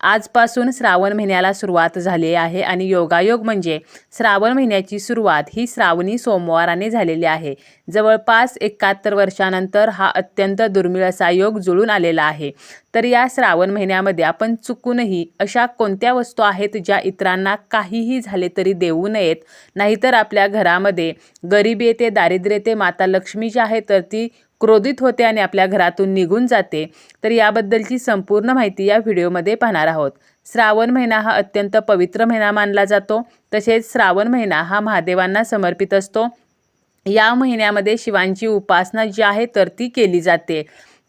आजपासून श्रावण महिन्याला सुरुवात झाली आहे आणि योगायोग म्हणजे श्रावण महिन्याची सुरुवात ही श्रावणी सोमवाराने झालेली आहे. जवळपास एकाहत्तर वर्षानंतर हा अत्यंत दुर्मिळ असा योग जुळून आलेला आहे. तर या श्रावण महिन्यामध्ये आपण चुकूनही अशा कोणत्या वस्तू आहेत ज्या इतरांना काहीही झाले तरी देऊ नयेत? नाहीतर आपल्या घरामध्ये गरिबी येते दारिद्र्य येते माता लक्ष्मी जी आहे तर ती क्रोधित होते आणि आपल्या घरातून निघून जाते. तर याबद्दलची संपूर्ण माहिती या व्हिडिओमध्ये पाहणार आहोत. श्रावण महिना हा अत्यंत पवित्र महिना मानला जातो. तसेच श्रावण महिना हा महादेवांना समर्पित असतो. या महिन्यामध्ये शिवांची उपासना जी आहे तर ती केली जाते.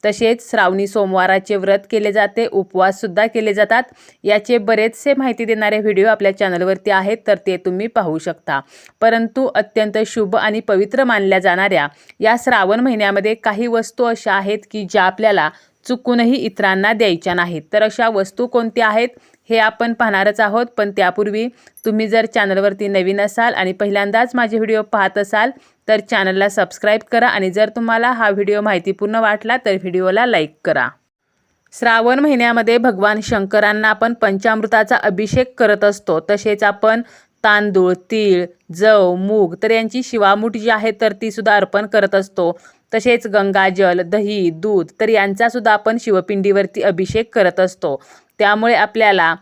तसेच श्रावणी सोमवाराचे व्रत केले जाते उपवाससुद्धा केले जातात. याचे बरेचसे माहिती देणारे व्हिडिओ आपल्या चॅनलवरती आहेत तर ते तुम्ही पाहू शकता. परंतु अत्यंत शुभ आणि पवित्र मानल्या जाणाऱ्या या श्रावण महिन्यामध्ये काही वस्तू अशा आहेत की ज्या आपल्याला चुकूनही इतरांना द्यायच्या नाहीत. तर अशा वस्तू कोणत्या आहेत? हे आपण पाहणारच आहोत. पण त्यापूर्वी तुम्ही जर चॅनलवरती नवीन असाल आणि पहिल्यांदाच माझे व्हिडिओ पाहत असाल तर चॅनलला सबस्क्राईब करा आणि जर तुम्हाला हा व्हिडिओ माहितीपूर्ण वाटला तर व्हिडिओला लाईक करा. श्रावण महिन्यामध्ये भगवान शंकरांना आपण पंचामृताचा अभिषेक करत असतो. तसेच आपण तांदूळ तीळ जव मूग तर यांची शिवामूठ जी आहे तर ती सुद्धा अर्पण करत असतो. तसेच गंगाजल दही दूध तर यांचा सुद्धा आपण शिवपिंडीवरती अभिषेक करत असतो. त्यामुळे आपल्याला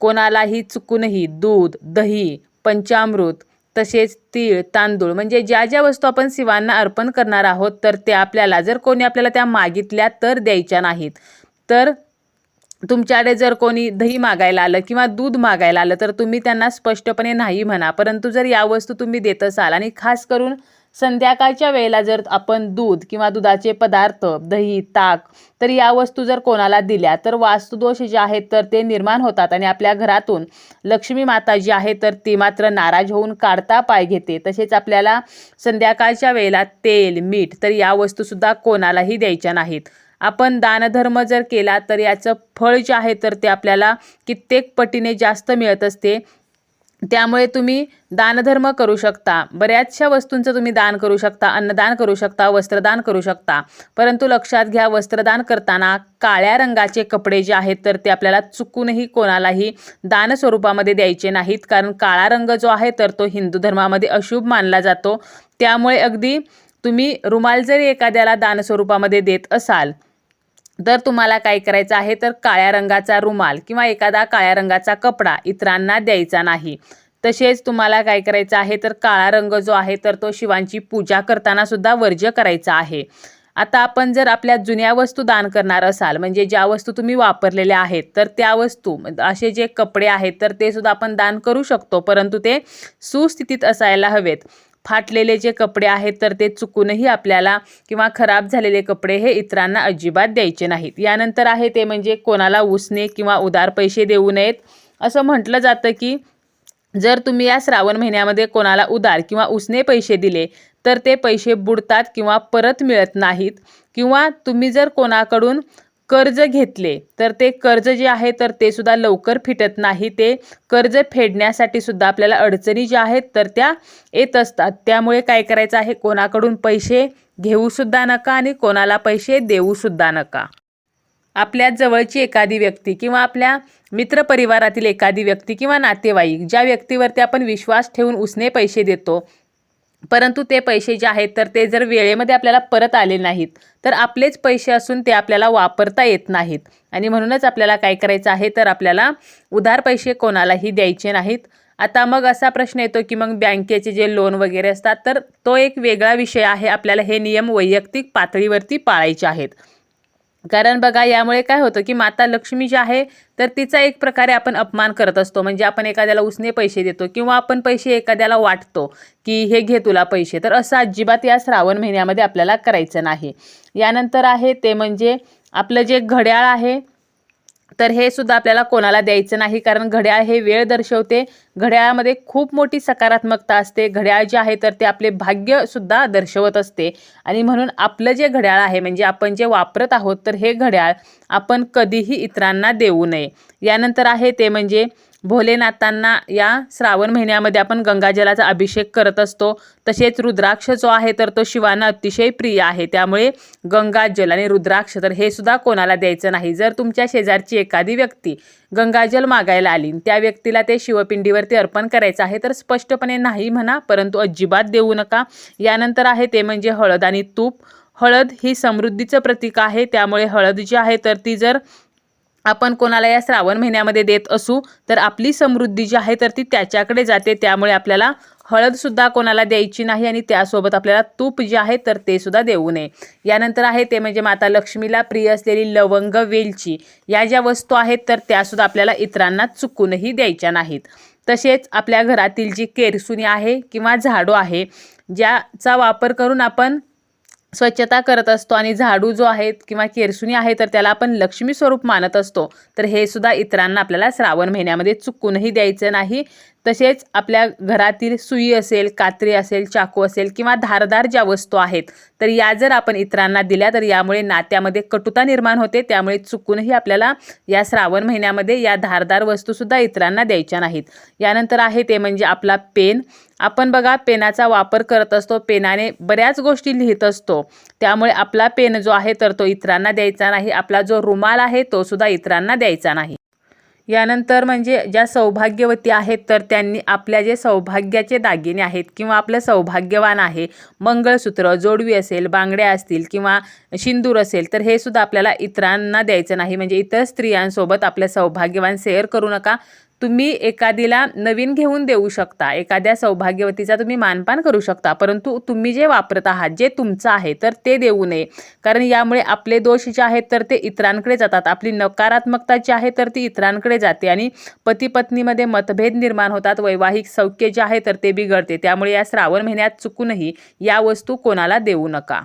कोणालाही चुकूनही दूध दही पंचामृत तसेच तीळ तांदूळ म्हणजे ज्या ज्या वस्तू आपण शिवांना अर्पण करणार आहोत तर त्या आपल्याला जर कोणी आपल्याला त्या मागितल्या तर द्यायच्या नाहीत. तर तुमच्याकडे जर कोणी दही मागायला आलं किंवा दूध मागायला आलं तर तुम्ही त्यांना स्पष्टपणे नाही म्हणा. परंतु जर या वस्तू तुम्ही देत असाल आणि खास करून संध्याकाळच्या वेळेला जर आपण दूध किंवा दुधाचे पदार्थ दही ताक तर या वस्तू जर कोणाला दिल्या तर वास्तुदोष जे आहेत तर ते निर्माण होतात आणि आपल्या घरातून लक्ष्मी माता जी आहे तर ती मात्र नाराज होऊन काढता पाय घेते. तसेच आपल्याला संध्याकाळच्या वेळेला तेल मीठ तर या वस्तूसुद्धा कोणालाही द्यायच्या नाहीत. आपण दानधर्म जर केला तर याचं फळ जे आहे तर ते आपल्याला कित्येक पटीने जास्त मिळत असते. त्यामुळे तुम्ही दानधर्म करू शकता. बऱ्याचशा वस्तूंचं तुम्ही दान करू शकता अन्नदान करू शकता वस्त्रदान करू शकता. परंतु लक्षात घ्या वस्त्रदान करताना काळ्या रंगाचे कपडे जे आहेत तर ते आपल्याला चुकूनही कोणालाही दान स्वरूपामध्ये द्यायचे नाहीत. कारण काळा रंग जो आहे तर तो हिंदू धर्मामध्ये अशुभ मानला जातो. त्यामुळे अगदी तुम्ही रुमाल जरी एखाद्याला दान स्वरूपामध्ये देत असाल तर तुम्हाला काय करायचं आहे तर काळ्या रंगाचा रुमाल किंवा एखादा काळ्या रंगाचा कपडा इतरांना द्यायचा नाही. तसेच तुम्हाला काय करायचं आहे तर काळा रंग जो आहे तर तो शिवांची पूजा करताना सुद्धा वर्ज्य करायचा आहे. आता आपण जर आपल्या जुन्या वस्तू दान करणार असाल म्हणजे ज्या वस्तू तुम्ही वापरलेल्या आहेत तर त्या वस्तू असे जे कपडे आहेत तर ते सुद्धा आपण दान करू शकतो परंतु ते सुस्थितीत असायला हवेत. फाटलेले जे कपडे आहेत तर ते चुकूनही आपल्याला किंवा खराब झालेले कपडे हे इतरांना अजिबात द्यायचे नाहीत. यानंतर आहे ते म्हणजे कोणाला उसने किंवा उदार पैसे देऊ नयेत. असं म्हटलं जातं की जर तुम्ही या श्रावण महिन्यामध्ये कोणाला उदार किंवा उसने पैसे दिले तर ते पैसे बुडतात किंवा परत मिळत नाहीत. किंवा तुम्ही जर कोणाकडून कर्ज घेतले तर ते कर्ज जे आहे तर ते सुद्धा लवकर फिटत नाही. ते कर्ज फेडण्यासाठी सुद्धा आपल्याला अडचणी ज्या आहेत तर त्या येत असतात. त्यामुळे काय करायचं आहे? कोणाकडून पैसे घेऊसुद्धा नका आणि कोणाला पैसे देऊसुद्धा नका. आपल्या जवळची एखादी व्यक्ती किंवा आपल्या मित्रपरिवारातील एखादी व्यक्ती किंवा नातेवाईक ज्या व्यक्तीवरती आपण विश्वास ठेवून उसने पैसे देतो परंतु ते पैसे जे आहेत तर ते जर वेळेमध्ये आपल्याला परत आले नाहीत तर आपलेच पैसे असून ते आपल्याला वापरता येत नाहीत. आणि म्हणूनच आपल्याला काय करायचं आहे तर आपल्याला उधार पैसे कोणालाही द्यायचे नाहीत. आता मग असा प्रश्न येतो की मग बँकेचे जे लोन वगैरे असतात तर तो एक वेगळा विषय आहे. आपल्याला हे नियम वैयक्तिक पातळीवरती पाळायचे आहेत. कारण बघा यामुळे काय होतं की माता लक्ष्मी जी आहे तर तिचा एक प्रकारे आपण अपमान करत असतो. म्हणजे आपण एखाद्याला उसने पैसे देतो किंवा आपण पैसे एखाद्याला वाटतो की हे घे तुला पैसे तर असं अजिबात या श्रावण महिन्यामध्ये आपल्याला करायचं नाही. यानंतर आहे ते म्हणजे आपलं जे घड्याळ आहे तर हे सुद्धा आपल्याला कोणाला द्यायचं नाही कारण घड्याळ हे वेळ दर्शवते. घड्याळामध्ये खूप मोठी सकारात्मकता असते. घड्याळ जे आहे तर ते आपले भाग्य सुद्धा दर्शवत असते. आणि म्हणून आपलं जे घड्याळ आहे म्हणजे आपण जे वापरत आहोत तर हे घड्याळ आपण कधीही इतरांना देऊ नये. यानंतर आहे ते म्हणजे भोलेनाथांना या श्रावण महिन्यामध्ये आपण गंगाजलाचा अभिषेक करत असतो. तसेच रुद्राक्ष जो आहे तर तो शिवांना अतिशय प्रिय आहे. त्यामुळे गंगाजल आणि रुद्राक्ष तर हे सुद्धा कोणाला द्यायचं नाही. जर तुमच्या शेजारची एखादी व्यक्ती गंगाजल मागायला आली त्या व्यक्तीला ते शिवपिंडीवरती अर्पण करायचं आहे तर स्पष्टपणे नाही म्हणा परंतु अजिबात देऊ नका. यानंतर आहे ते म्हणजे हळद आणि तूप. हळद ही समृद्धीचं प्रतीक आहे. त्यामुळे हळद जी आहे तर ती जर आपण कोणाला या श्रावण महिन्यामध्ये देत असू तर आपली समृद्धी जी आहे तर ती त्याच्याकडे जाते. त्यामुळे आपल्याला हळदसुद्धा कोणाला द्यायची नाही आणि त्यासोबत आपल्याला तूप जे आहे तर ते सुद्धा देऊ नये. यानंतर आहे ते म्हणजे माता लक्ष्मीला प्रिय असलेली लवंग वेलची. या ज्या वस्तू आहेत तर त्यासुद्धा आपल्याला इतरांना चुकूनही द्यायच्या नाहीत. तसेच आपल्या घरातील जी केरसुनी आहे किंवा झाडू आहे ज्याचा वापर करून आपण स्वच्छता करत असतो आणि झाडू जो आहे किंवा केरसुनी आहे तर त्याला आपण लक्ष्मी स्वरूप मानत असतो. तर हे सुद्धा इतरांना आपल्याला श्रावण महिन्यामध्ये चुकूनही द्यायचं नाही. तसेच आपल्या घरातील सुई असेल कात्री असेल चाकू असेल किंवा धारदार ज्या वस्तू आहेत तर या जर आपण इतरांना दिल्या तर यामुळे नात्यामध्ये कटुता निर्माण होते. त्यामुळे चुकूनही आपल्याला या श्रावण महिन्यामध्ये या धारदार वस्तूसुद्धा इतरांना द्यायच्या नाहीत. यानंतर आहे ते म्हणजे आपला पेन. आपण बघा पेनाचा वापर करत असतो पेनाने बऱ्याच गोष्टी लिहित असतो. त्यामुळे आपला पेन जो आहे तर तो इतरांना द्यायचा नाही. आपला जो रुमाल आहे तो सुद्धा इतरांना द्यायचा नाही. यानंतर म्हणजे ज्या सौभाग्यवती आहेत तर त्यांनी आपल्या जे सौभाग्याचे दागिने आहेत किंवा आपलं सौभाग्यवान आहे मंगळसूत्र जोडवी असेल बांगड्या असतील किंवा शिंदूर असेल तर हे सुद्धा आपल्याला इतरांना द्यायचं नाही. म्हणजे इतर स्त्रियांसोबत आपलं सौभाग्यवान शेअर करू नका. तुम्ही एखादीला नवीन घेऊन देऊ शकता. एखाद्या सौभाग्यवतीचा तुम्ही मानपान करू शकता. परंतु तुम्ही जे वापरत आहात जे तुमचं आहे तर ते देऊ नये. कारण यामुळे आपले दोष जे आहेत तर ते इतरांकडे जातात. आपली नकारात्मकता जी आहे तर ती इतरांकडे जाते आणि पती पत्नीमध्ये मतभेद निर्माण होतात. वैवाहिक सौख्य जे आहे तर ते बिघडते. त्यामुळे या श्रावण महिन्यात चुकूनही या वस्तू कोणाला देऊ नका.